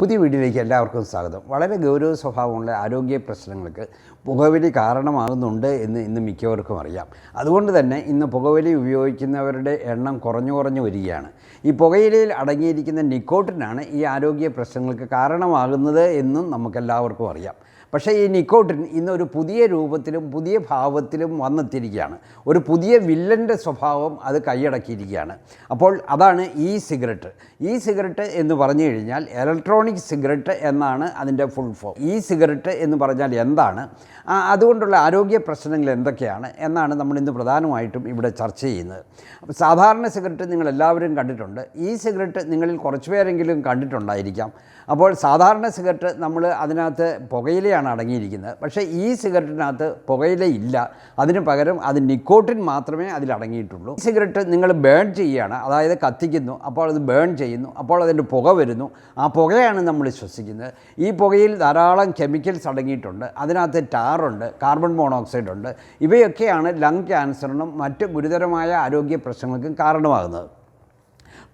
പുതിയ വീഡിയോയിലേക്ക് എല്ലാവർക്കും സ്വാഗതം. വളരെ ഗൗരവ സ്വഭാവമുള്ള ആരോഗ്യ പ്രശ്നങ്ങൾക്ക് പുകവലി കാരണമാകുന്നുണ്ട് എന്ന് ഇന്ന് മിക്കവർക്കും അറിയാം. അതുകൊണ്ട് തന്നെ ഇന്ന് പുകവലി ഉപയോഗിക്കുന്നവരുടെ എണ്ണം കുറഞ്ഞു കുറഞ്ഞു വരികയാണ്. ഈ പുകയിലയിൽ അടങ്ങിയിരിക്കുന്ന നിക്കോട്ടിനാണ് ഈ ആരോഗ്യ പ്രശ്നങ്ങൾക്ക് കാരണമാകുന്നത് എന്നും നമുക്കെല്ലാവർക്കും അറിയാം. പക്ഷേ ഈ നിക്കോട്ടിൻ ഇന്നൊരു പുതിയ രൂപത്തിലും പുതിയ ഭാവത്തിലും വന്നെത്തിയിരിക്കുകയാണ്. ഒരു പുതിയ വില്ലന്റെ സ്വഭാവം അത് കൈയടക്കിയിരിക്കുകയാണ്. അപ്പോൾ അതാണ് ഈ സിഗരറ്റ്. ഈ സിഗരറ്റ് എന്ന് പറഞ്ഞു കഴിഞ്ഞാൽ ഇലക്ട്രോണിക് സിഗരറ്റ് എന്നാണ് അതിന്റെ ഫുൾ ഫോം. ഈ സിഗരറ്റ് എന്ന് പറഞ്ഞാൽ എന്താണ്? അതുകൊണ്ടുള്ള ആരോഗ്യ പ്രശ്നങ്ങൾ എന്തൊക്കെയാണ് എന്നാണ് നമ്മൾ ഇന്ന് പ്രധാനമായിട്ടും ഇവിടെ ചർച്ച ചെയ്യുന്നത്. അപ്പോൾ സാധാരണ സിഗരറ്റ് നിങ്ങൾ എല്ലാവരും കണ്ടിട്ടുണ്ട്. ഈ സിഗരറ്റ് നിങ്ങളിൽ കുറച്ച് പേരെങ്കിലും കണ്ടിട്ടുണ്ടായിരിക്കാം. അപ്പോൾ സാധാരണ സിഗരറ്റ് നമ്മൾ അതിനകത്ത് പുകയിലയാണ് അടങ്ങിയിരിക്കുന്നത്. പക്ഷേ ഈ സിഗരറ്റിനകത്ത് പുകയില ഇല്ല. അതിന് പകരം അത് നിക്കോട്ടിൻ മാത്രമേ അതിൽ അടങ്ങിയിട്ടുള്ളൂ. സിഗരറ്റ് നിങ്ങൾ ബേൺ ചെയ്യുകയാണ്. അതായത് കത്തിക്കുന്നു അപ്പോൾ അത് ബേൺ ചെയ്യുന്നു അപ്പോൾ അതിന്റെ പുക വരുന്നു. ആ പുകയാണ് നമ്മൾ ശ്വസിക്കുന്നത് ഈ പുകയിൽ ധാരാളം കെമിക്കൽസ് അടങ്ങിയിട്ടുണ്ട്. അതിനകത്ത് ടാറുണ്ട് കാർബൺ മോണോക്സൈഡ് ഉണ്ട് ഇവയൊക്കെയാണ് ലങ് ക്യാൻസറിനും മറ്റ് ഗുരുതരമായ ആരോഗ്യ പ്രശ്നങ്ങൾക്കും കാരണമാകുന്നത്.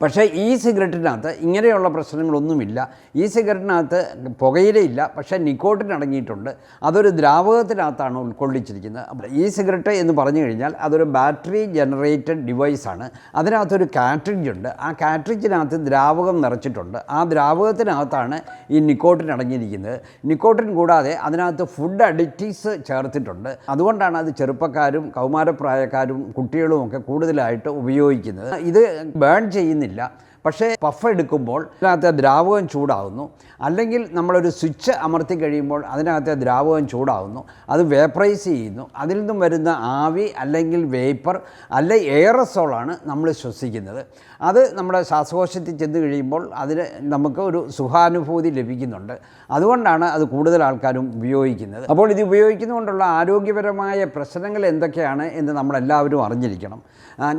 പക്ഷേ ഈ സിഗരറ്റിനകത്ത് ഇങ്ങനെയുള്ള പ്രശ്നങ്ങളൊന്നുമില്ല. ഈ സിഗരറ്റിനകത്ത് പുകയിലയില്ല പക്ഷേ നിക്കോട്ടിൻ അടങ്ങിയിട്ടുണ്ട്. അതൊരു ദ്രാവകത്തിനകത്താണ് ഉൾക്കൊള്ളിച്ചിരിക്കുന്നത്. ഈ സിഗരറ്റ് എന്ന് പറഞ്ഞു കഴിഞ്ഞാൽ അതൊരു ബാറ്ററി ജനറേറ്റഡ് ഡിവൈസാണ്. അതിനകത്തൊരു കാട്രിഡ്ജ് ഉണ്ട്. ആ കാട്രിഡ്ജിനകത്ത് ദ്രാവകം നിറച്ചിട്ടുണ്ട്. ആ ദ്രാവകത്തിനകത്താണ് ഈ നിക്കോട്ടിൻ അടങ്ങിയിരിക്കുന്നത്. നിക്കോട്ടിൻ കൂടാതെ അതിനകത്ത് ഫുഡ് അഡിക്റ്റീവ്സ് ചേർത്തിട്ടുണ്ട്. അതുകൊണ്ടാണ് അത് ചെറുപ്പക്കാരും കൗമാരപ്രായക്കാരും കുട്ടികളും ഒക്കെ കൂടുതലായിട്ട് ഉപയോഗിക്കുന്നത്. ഇത് ബേൺ ചെയ്യുന്നില്ല. പക്ഷേ പഫ് എടുക്കുമ്പോൾ അതിനകത്തെ ദ്രാവകം ചൂടാവുന്നു. അല്ലെങ്കിൽ നമ്മളൊരു സ്വിച്ച് അമർത്തി കഴിയുമ്പോൾ അതിനകത്തെ ദ്രാവകം ചൂടാവുന്നു. അത് വേപ്പറൈസ് ചെയ്യുന്നു. അതിൽ നിന്നും വരുന്ന ആവി അല്ലെങ്കിൽ വേപ്പർ അല്ലെ എയറസോളാണ് നമ്മൾ ശ്വസിക്കുന്നത്. അത് നമ്മുടെ ശ്വാസകോശത്തിൽ ചെന്ന് കഴിയുമ്പോൾ അതിന് നമുക്ക് ഒരു സുഖാനുഭൂതി ലഭിക്കുന്നുണ്ട്. അതുകൊണ്ടാണ് അത് കൂടുതൽ ആൾക്കാരും ഉപയോഗിക്കുന്നത്. അപ്പോൾ ഇത് ഉപയോഗിക്കുന്നതുകൊണ്ടുള്ള ആരോഗ്യപരമായ പ്രശ്നങ്ങൾ എന്തൊക്കെയാണ് എന്ന് നമ്മളെല്ലാവരും അറിഞ്ഞിരിക്കണം.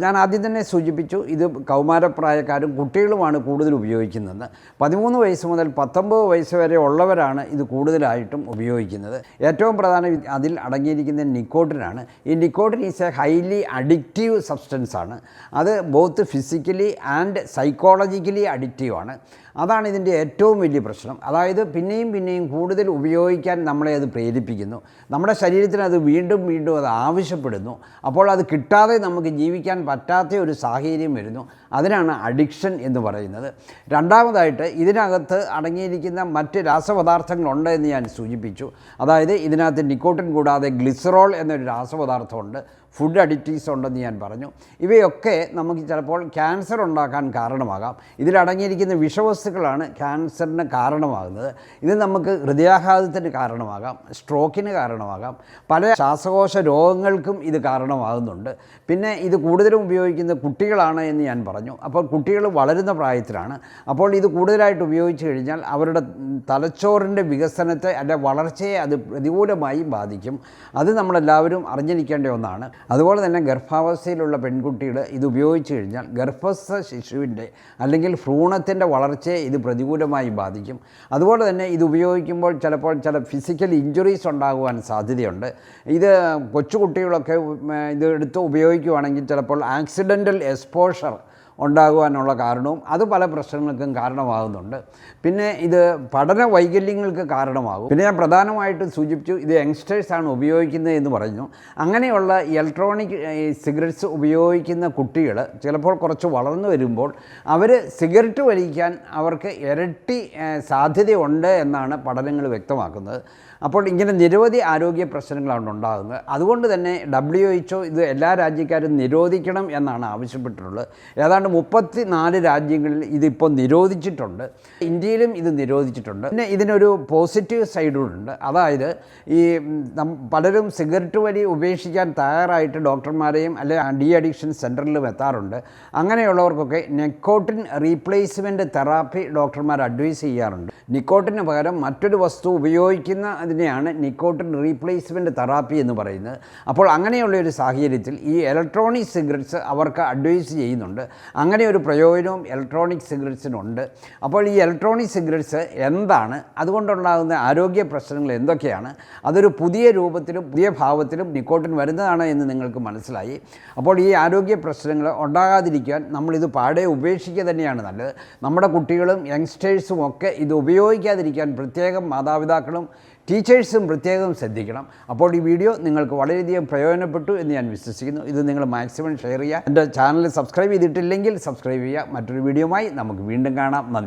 ഞാൻ ആദ്യം തന്നെ സൂചിപ്പിച്ചു ഇത് കൗമാരപ്രായക്കാരും കുട്ടികളുമാണ് കൂടുതൽ ഉപയോഗിക്കുന്നത്. പതിമൂന്ന് വയസ്സ് മുതൽ പത്തൊമ്പത് വയസ്സ് വരെ ഉള്ളവരാണ് ഇത് കൂടുതലായിട്ടും ഉപയോഗിക്കുന്നത്. ഏറ്റവും പ്രധാന അതിൽ അടങ്ങിയിരിക്കുന്ന നിക്കോട്ടിനാണ്. ഈ nicotine is a highly addictive substance ആണ്. അത് ബോത്ത് ഫിസിക്കലി ആൻഡ് സൈക്കോളജിക്കലി അഡിക്റ്റീവാണ് അതാണ് ഇതിന്റെ ഏറ്റവും വലിയ പ്രശ്നം. അതായത് പിന്നെയും പിന്നെയും കൂടുതൽ ഉപയോഗിക്കാൻ നമ്മളെ അത് പ്രേരിപ്പിക്കുന്നു. നമ്മുടെ ശരീരത്തിന് അത് വീണ്ടും വീണ്ടും അത് ആവശ്യപ്പെടുന്നു. അപ്പോൾ അത് കിട്ടാതെ നമുക്ക് ജീവിക്കാൻ പറ്റാത്ത ഒരു സാഹചര്യം വരുന്നു. അതിനാണ് അഡിക്ഷൻ എന്ന് പറയുന്നത്. രണ്ടാമതായിട്ട് ഇതിനകത്ത് അടങ്ങിയിരിക്കുന്ന മറ്റ് രാസപദാർത്ഥങ്ങളുണ്ട് എന്ന് ഞാൻ സൂചിപ്പിച്ചു. അതായത് ഇതിനകത്ത് നിക്കോട്ടിൻ കൂടാതെ ഗ്ലിസറോൾ എന്നൊരു രാസപദാർത്ഥമുണ്ട്. ഫുഡ് അഡിക്റ്റീവ്സ് ഉണ്ടെന്ന് ഞാൻ പറഞ്ഞു. ഇവയൊക്കെ നമുക്ക് ചിലപ്പോൾ ക്യാൻസർ ഉണ്ടാക്കാൻ കാരണമാകാം. ഇതിലടങ്ങിയിരിക്കുന്ന വിഷവസ്തുക്കളാണ് ക്യാൻസറിന് കാരണമാകുന്നത്. ഇത് നമുക്ക് ഹൃദയാഘാതത്തിന് കാരണമാകാം സ്ട്രോക്കിന് കാരണമാകാം പല ശ്വാസകോശ രോഗങ്ങൾക്കും ഇത് കാരണമാകുന്നുണ്ട്. പിന്നെ ഇത് കൂടുതലും ഉപയോഗിക്കുന്ന കുട്ടികളാണ് എന്ന് ഞാൻ പറഞ്ഞു. അപ്പോൾ കുട്ടികൾ വളരുന്ന പ്രായത്തിലാണ്. അപ്പോൾ ഇത് കൂടുതലായിട്ട് ഉപയോഗിച്ച് കഴിഞ്ഞാൽ അവരുടെ തലച്ചോറിന്റെ വികസനത്തെ അല്ലെ വളർച്ചയെ അത് പ്രതികൂലമായി ബാധിക്കും. അത് നമ്മളെല്ലാവരും അറിഞ്ഞിരിക്കേണ്ട ഒന്നാണ്. അതുപോലെ തന്നെ ഗർഭാവസ്ഥയിലുള്ള പെൺകുട്ടികൾ ഇത് ഉപയോഗിച്ച് കഴിഞ്ഞാൽ ഗർഭസ്ഥ ശിശുവിന്റെ അല്ലെങ്കിൽ ഭ്രൂണത്തിന്റെ വളർച്ചയെ ഇത് പ്രതികൂലമായി ബാധിക്കും. അതുപോലെ തന്നെ ഇത് ഉപയോഗിക്കുമ്പോൾ ചിലപ്പോൾ ചില ഫിസിക്കൽ ഇഞ്ചുറീസ് ഉണ്ടാകുവാൻ സാധ്യതയുണ്ട്. ഇത് കൊച്ചുകുട്ടികളൊക്കെ ഇത് എടുത്ത് ഉപയോഗിക്കുവാണെങ്കിൽ ചിലപ്പോൾ ആക്സിഡന്റൽ എക്സ്പോഷർ ഉണ്ടാകുവാനുള്ള കാരണവും അത് പല പ്രശ്നങ്ങൾക്കും കാരണമാകുന്നുണ്ട്. പിന്നെ ഇത് പഠന വൈകല്യങ്ങൾക്ക് കാരണമാകും. പിന്നെ ഞാൻ പ്രധാനമായിട്ടും സൂചിപ്പിച്ചു ഇത് യങ്സ്റ്റേഴ്സാണ് ഉപയോഗിക്കുന്നത് എന്ന് പറഞ്ഞു. അങ്ങനെയുള്ള ഇലക്ട്രോണിക് സിഗരറ്റ്സ് ഉപയോഗിക്കുന്ന കുട്ടികൾ ചിലപ്പോൾ കുറച്ച് വളർന്നു വരുമ്പോൾ അവർ സിഗരറ്റ് വലിക്കാൻ അവർക്ക് ഇരട്ടി സാധ്യതയുണ്ട് എന്നാണ് പഠനങ്ങൾ വ്യക്തമാക്കുന്നത്. അപ്പോൾ ഇങ്ങനെ നിരവധി ആരോഗ്യ പ്രശ്നങ്ങളാണ് ഉണ്ടാകുന്നത്. അതുകൊണ്ട് തന്നെ ഡബ്ല്യു എച്ച് ഇത് എല്ലാ രാജ്യക്കാരും നിരോധിക്കണം എന്നാണ് ആവശ്യപ്പെട്ടിട്ടുള്ളത്. ഏതാണ്ട് മുപ്പത്തി നാല് രാജ്യങ്ങളിൽ ഇതിപ്പോൾ നിരോധിച്ചിട്ടുണ്ട്. ഇന്ത്യയിലും ഇത് നിരോധിച്ചിട്ടുണ്ട്. പിന്നെ ഇതിനൊരു പോസിറ്റീവ് സൈഡുണ്ട് അതായത് ഈ പലരും സിഗരറ്റ് വലി ഉപേക്ഷിക്കാൻ തയ്യാറായിട്ട് ഡോക്ടർമാരെയും അല്ലെ ഡി അഡിക്ഷൻ സെന്ററിലും എത്താറുണ്ട്. അങ്ങനെയുള്ളവർക്കൊക്കെ നെക്കോട്ടിൻ റീപ്ലേസ്മെന്റ് തെറാപ്പി ഡോക്ടർമാർ അഡ്വൈസ് ചെയ്യാറുണ്ട്. നിക്കോട്ടിന് പകരം മറ്റൊരു വസ്തു ഉപയോഗിക്കുന്ന അതിനെയാണ് നിക്കോട്ടിൻ റീപ്ലേസ്മെന്റ് തെറാപ്പി എന്ന് പറയുന്നത്. അപ്പോൾ അങ്ങനെയുള്ള ഒരു സാഹചര്യത്തിൽ ഈ ഇലക്ട്രോണിക് സിഗരറ്റ്സ് അവർക്ക് അഡ്വൈസ് ചെയ്യുന്നുണ്ട്. അങ്ങനെ ഒരു പ്രയോജനവും ഇലക്ട്രോണിക് സിഗരറ്റ്സിനുണ്ട്. അപ്പോൾ ഈ ഇലക്ട്രോണിക് സിഗരറ്റ്സ് എന്താണ്? അതുകൊണ്ടുണ്ടാകുന്ന ആരോഗ്യ പ്രശ്നങ്ങൾ എന്തൊക്കെയാണ്? അതൊരു പുതിയ രൂപത്തിലും പുതിയ ഭാവത്തിലും നിക്കോട്ടിൻ വരുന്നതാണ് എന്ന് നിങ്ങൾക്ക് മനസ്സിലായി. അപ്പോൾ ഈ ആരോഗ്യ പ്രശ്നങ്ങൾ ഉണ്ടാകാതിരിക്കാൻ നമ്മളിത് പാടെ ഉപേക്ഷിക്കുക തന്നെയാണ് നല്ലത്. നമ്മുടെ കുട്ടികളും യങ്സ്റ്റേഴ്സും ഒക്കെ ഇത് ഉപയോഗിക്കാതിരിക്കാൻ പ്രത്യേകം മാതാപിതാക്കളും ടീച്ചേഴ്സും പ്രത്യേകം ശ്രദ്ധിക്കണം. അപ്പോൾ ഈ വീഡിയോ നിങ്ങൾക്ക് വളരെയധികം പ്രയോജനപ്പെട്ടു എന്ന് ഞാൻ വിശ്വസിക്കുന്നു. ഇത് നിങ്ങൾ മാക്സിമം ഷെയർ ചെയ്യുക. എന്റെ ചാനൽ സബ്സ്ക്രൈബ് ചെയ്തിട്ടില്ലെങ്കിൽ സബ്സ്ക്രൈബ് ചെയ്യുക. മറ്റൊരു വീഡിയോയുമായി നമുക്ക് വീണ്ടും കാണാം. നന്ദി.